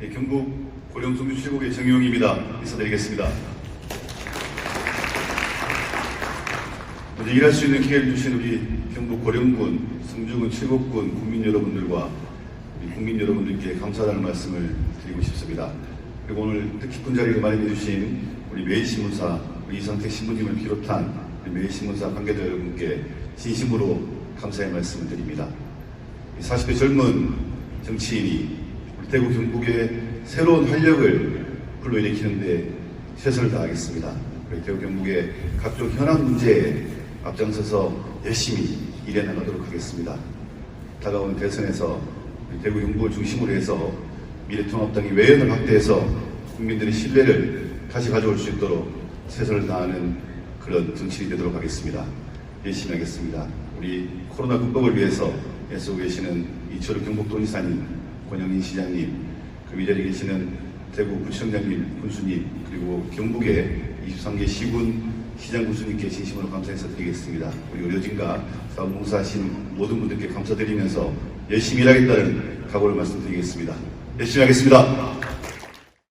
예, 경북 고령성주 칠곡의 정용입니다. 인사드리겠습니다. 먼저 일할 수 있는 기회를 주신 우리 경북 고령군, 성주군, 칠곡군 국민 여러분들과 우리 국민 여러분들께 감사하다는 말씀을 드리고 싶습니다. 그리고 오늘 뜻깊은 자리를 마련해 주신 우리 매일신문사, 우리 이상택 신부님을 비롯한 우리 매일신문사 관계자 여러분께 진심으로 감사의 말씀을 드립니다. 40대 젊은 정치인이 대구 경북의 새로운 활력을 불러일으키는데 최선을 다하겠습니다. 대구 경북의 각종 현안 문제에 앞장서서 열심히 일해 나가도록 하겠습니다. 다가오는 대선에서 대구 경북을 중심으로 해서 미래통합당이 외연을 확대해서 국민들의 신뢰를 다시 가져올 수 있도록 최선을 다하는 그런 정치인이 되도록 하겠습니다. 열심히 하겠습니다. 우리 코로나 극복을 위해서 애쓰고 계시는 이철우 경북도지사님, 권영인 시장님, 그리고 이 자리에 계시는 대구 구청장님, 군수님, 그리고 경북의 23개 시군 시장 군수님께 진심으로 감사 인사드리겠습니다. 우리 의료진과 사업봉사하신 모든 분들께 감사드리면서 열심히 일하겠다는 각오를 말씀드리겠습니다. 열심히 하겠습니다.